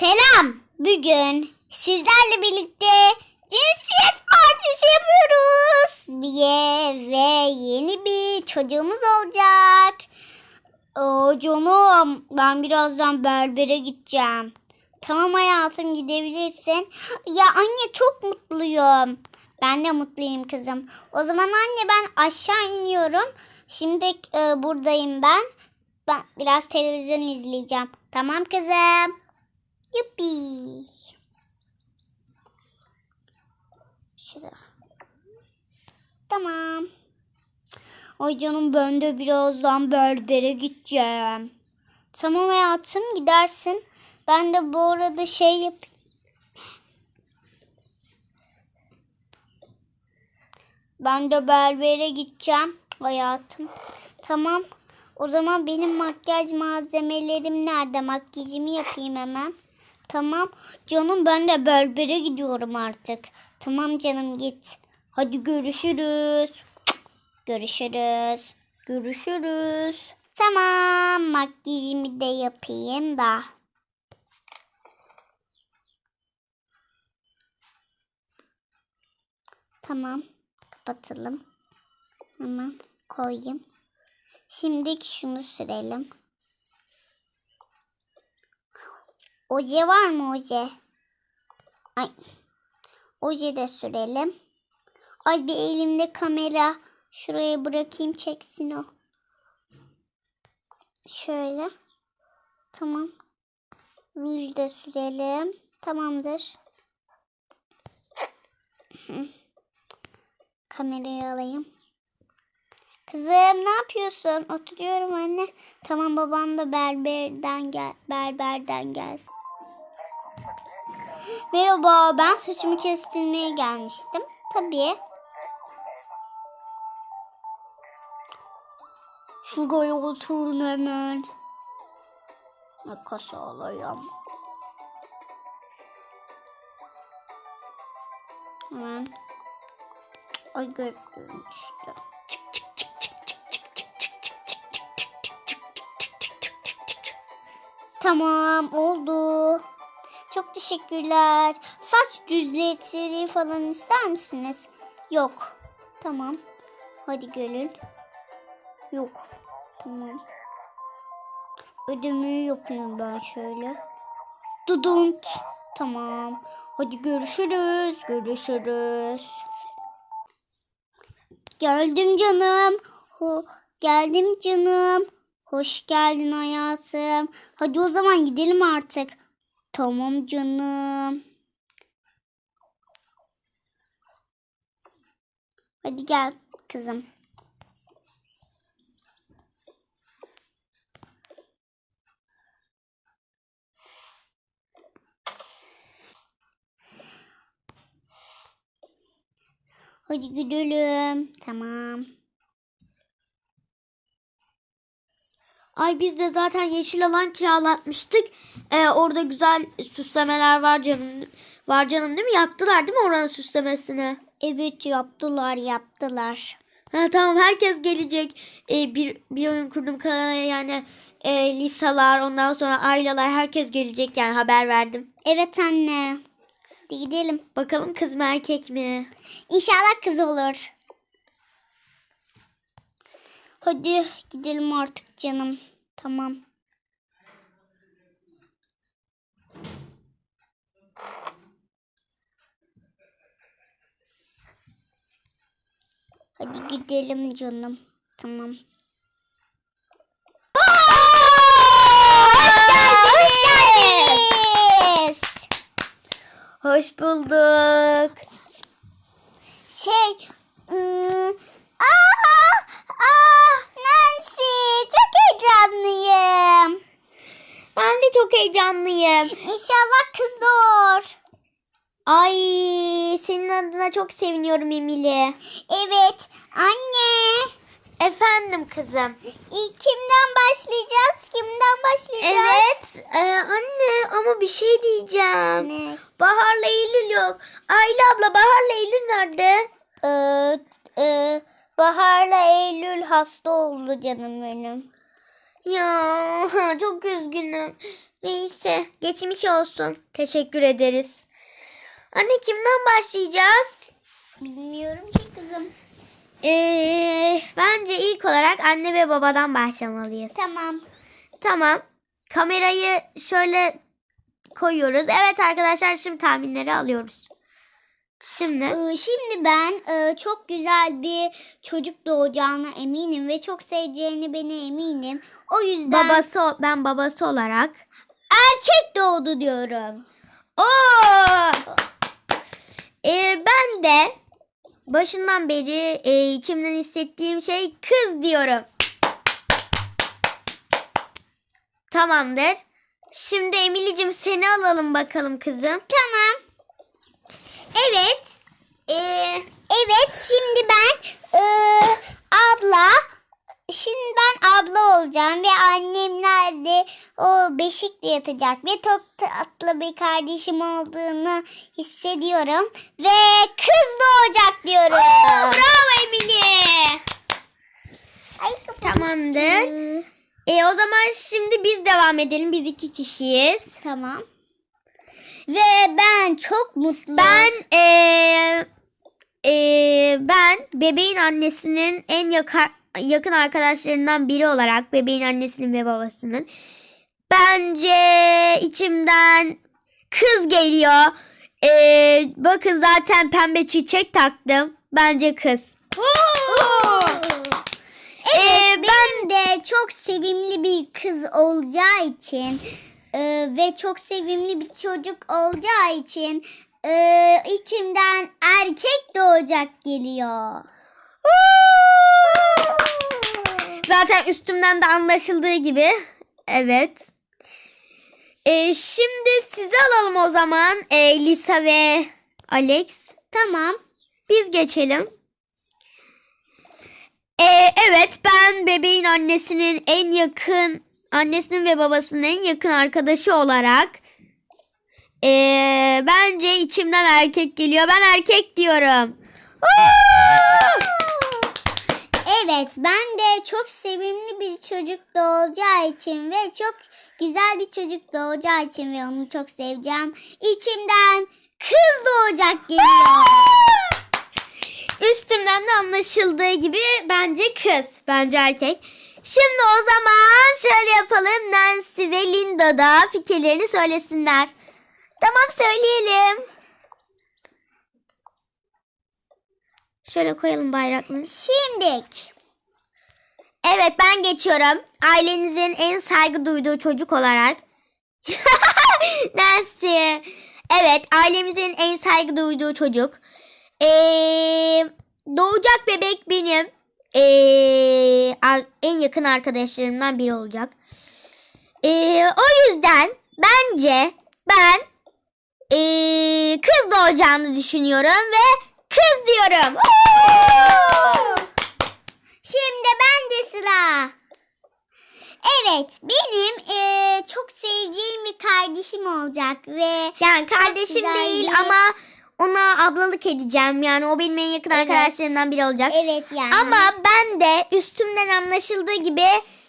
Selam. Bugün sizlerle birlikte cinsiyet partisi yapıyoruz. Ve, ve yeni bir çocuğumuz olacak. Oo, canım ben birazdan berbere gideceğim. Tamam hayatım gidebilirsin. Ya anne çok mutluyum. Ben de mutluyum kızım. O zaman anne ben aşağı iniyorum. Şimdi e, buradayım ben. Ben biraz televizyon izleyeceğim. Tamam kızım. Yuppi. Şurada. Tamam. Ay canım ben de birazdan berbere gideceğim. Tamam hayatım gidersin. Ben de bu arada şey yapayım. Ben de berbere gideceğim hayatım. Tamam. O zaman benim makyaj malzemelerim nerede? Makyajımı yapayım hemen. Tamam. Canım ben de berbere gidiyorum artık. Tamam canım git. Hadi görüşürüz. Görüşürüz. Görüşürüz. Tamam. Makyajımı da yapayım da. Tamam. Kapatalım. Hemen koyayım. Şimdi şunu sürelim. Oje var mı oje? Ay. Oje de sürelim. Ay bir elimde kamera. Şuraya bırakayım çeksin o. Şöyle. Tamam. Ruj da sürelim. Tamamdır. Kamerayı alayım. Kızım ne yapıyorsun? Oturuyorum anne. Tamam baban da berberden gel berberden gelsin. Merhaba ben saçımı kestirmeye gelmiştim. Tabii. Şuraya oturun hemen. Makas alayım. Hemen. Ay gözlüğüm düştü. Tamam oldu. Çok teşekkürler. Saç düzletici falan ister misiniz? Yok. Tamam. Hadi gelin. Yok. Tamam. Ödemeyi yapayım ben şöyle. Dudunt. Tamam. Hadi görüşürüz. Görüşürüz. Geldim canım. Ho geldim canım. Hoş geldin hayatım. Hadi o zaman gidelim artık. Tamam canım. Hadi gel kızım. Hadi gidelim. Tamam. Ay biz de zaten yeşil alan kiralatmıştık. Ee, orada güzel süslemeler var canım. Var canım değil mi? Yaptılar değil mi oranın süslemesini? Evet yaptılar yaptılar. Ha, tamam herkes gelecek. Ee, bir, bir oyun kurdum kanala yani e, lisalar ondan sonra aileler herkes gelecek yani haber verdim. Evet anne. Hadi gidelim. Bakalım kız mı erkek mi? İnşallah kız olur. Hadi gidelim artık canım. Tamam. Hadi gidelim canım. Tamam. Hoş geldiniz. Hoş bulduk. Şey, ıı, aa, aa, Nancy, çok heyecanlıyım. Ben de çok heyecanlıyım. İnşallah kız doğur. Ay senin adına çok seviniyorum Emily. Evet, anne. Efendim kızım. Kimden başlayacağız? Kimden başlayacağız? Evet e, anne ama bir şey diyeceğim. Ne? Bahar'la Eylül yok. Ayla abla Bahar'la Eylül nerede? Ee, e, Bahar'la Eylül hasta oldu canım benim. Ya çok üzgünüm. Neyse geçmiş olsun. Teşekkür ederiz. Anne kimden başlayacağız? Bilmiyorum ki kızım. Ee, bence ilk olarak anne ve babadan başlamalıyız. Tamam. Tamam. Kamerayı şöyle koyuyoruz. Evet arkadaşlar şimdi tahminleri alıyoruz. Şimdi Ee, Şimdi ben e, çok güzel bir çocuk doğacağına eminim ve çok seveceğini beni eminim. O yüzden babası ben babası olarak erkek doğdu diyorum. Oo! Ee, ben de başından beri e, içimden hissettiğim şey kız diyorum. Tamamdır. Şimdi Emilicim seni alalım bakalım kızım. Tamam. Evet. Ee, evet şimdi ben e, abla şimdi ben abla olacağım ve annemler de o beşikte yatacak ve çok tatlı bir kardeşim olduğunu hissediyorum ve kız doğacak diyorum. Bravo Emili. Ay, Tamamdır. E, o zaman şimdi biz devam edelim. Biz iki kişiyiz. Tamam. Ve ben çok mutluyum. Ben eee eee, ben bebeğin annesinin en yakın yakın arkadaşlarından biri olarak bebeğin annesinin ve babasının bence içimden kız geliyor. Eee, bakın zaten pembe çiçek taktım. Bence kız. Evet, Ee, ben de çok sevimli bir kız olacağı için e, ve çok sevimli bir çocuk olacağı için e, içimden erkek doğacak geliyor. Zaten üstümden de anlaşıldığı gibi. Evet. Ee, şimdi sizi alalım o zaman. Ee, Lisa ve Alex. Tamam. Biz geçelim. Ee, evet ben bebeğin annesinin en yakın annesinin ve babasının en yakın arkadaşı olarak ee, bence içimden erkek geliyor. Ben erkek diyorum. Evet ben de çok sevimli bir çocuk doğacağı için ve çok güzel bir çocuk doğacağı için ve onu çok seveceğim. İçimden kız doğacak geliyor. Üstümden de anlaşıldığı gibi bence kız. Bence erkek. Şimdi o zaman şöyle yapalım. Nancy ve Linda da fikirlerini söylesinler. Tamam söyleyelim. Şöyle koyalım bayrakları. Şimdik. Evet ben geçiyorum. Ailenizin en saygı duyduğu çocuk olarak. Nancy. Evet ailemizin en saygı duyduğu çocuk. Ee, doğacak bebek benim. Ee, en yakın arkadaşlarımdan biri olacak. Ee, o yüzden bence ben ee, kız doğacağını düşünüyorum ve kız diyorum. Şimdi ben de sıra. Evet benim eee, çok sevdiğim bir kardeşim olacak ve Yani kardeşim değil bir- ama ona ablalık edeceğim. Yani o benim en yakın Evet. arkadaşlarımdan biri olacak. evet yani. Ama ben de üstümden anlaşıldığı gibi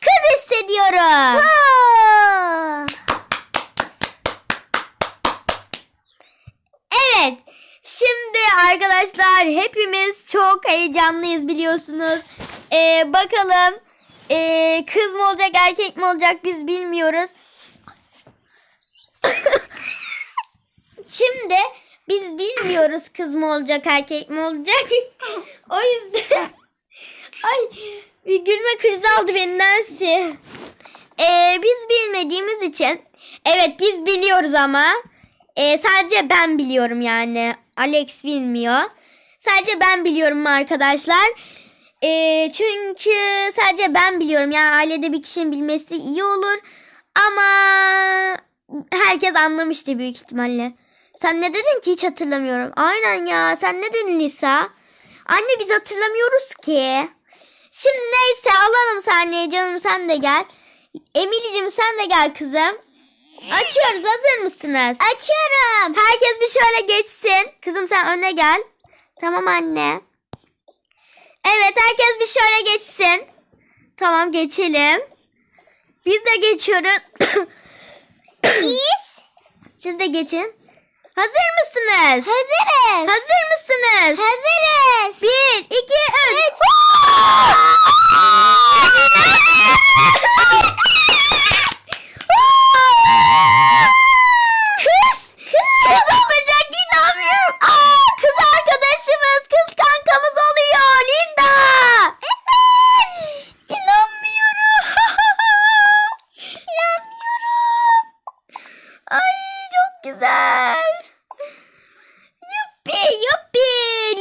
kız hissediyorum. Evet. Şimdi arkadaşlar hepimiz çok heyecanlıyız biliyorsunuz. Ee, bakalım ee, kız mı olacak erkek mi olacak biz bilmiyoruz. Şimdi biz bilmiyoruz kız mı olacak erkek mi olacak. o yüzden ay bir gülme krizi aldı beni Nancy. Ee, biz bilmediğimiz için evet biz biliyoruz ama ee, sadece ben biliyorum yani. Alex bilmiyor. Sadece ben biliyorum arkadaşlar. Ee, çünkü sadece ben biliyorum. Yani ailede bir kişinin bilmesi iyi olur. Ama herkes anlamıştı büyük ihtimalle. Sen ne dedin ki hiç hatırlamıyorum. Aynen ya. Sen ne dedin Lisa? Anne biz hatırlamıyoruz ki. Şimdi neyse alalım sahneye canım sen de gel. Emilicim sen de gel kızım. Açıyoruz hazır mısınız? Açıyorum. Herkes bir şöyle geçsin. Kızım sen öne gel. Tamam anne. Evet herkes bir şöyle geçsin. Tamam geçelim. Biz de geçiyoruz. Biz Siz de geçin. Hazır mısınız? hazırız. Hazır mısınız? Hazırız. Bir, iki, üç. Kız! Kız olacak inanmıyorum. Aa, kız arkadaşımız, kız kankamız oluyor Linda. Evet. İnanmıyorum. İnanmıyorum. Ay çok güzel. Yuppi yuppi.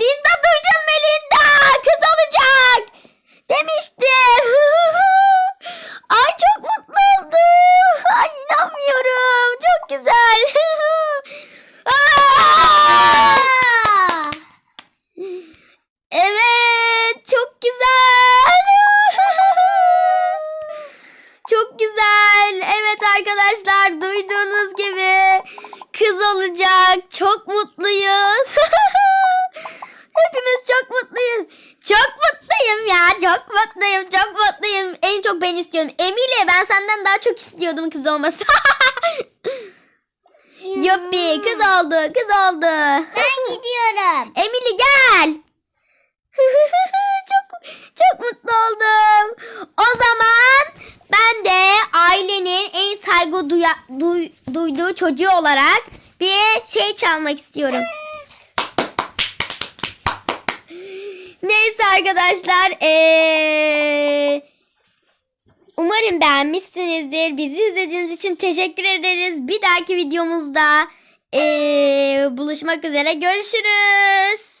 Linda duydun mu Linda? Kız olacak. Demiştim. Ay çok mutlu oldum. Ay inanmıyorum. Çok güzel. Evet çok güzel. Çok güzel. Evet arkadaşlar duyduğunuz gibi kız olacak. Çok mutluyuz. Hepimiz çok mutluyuz. Çok mutluyum ya. Çok mutluyum. Çok mutluyum. En çok ben istiyorum. Emile ben senden daha çok istiyordum kız olması. Yuppi kız oldu. Kız oldu. Ben gidiyorum. Emily gel. çok çok mutlu oldum. O zaman ben de ailenin en saygı duya, duy- duyduğu çocuğu olarak bir şey çalmak istiyorum. Neyse arkadaşlar. eee, umarım beğenmişsinizdir. Bizi izlediğiniz için teşekkür ederiz. Bir dahaki videomuzda eee, buluşmak üzere. Görüşürüz.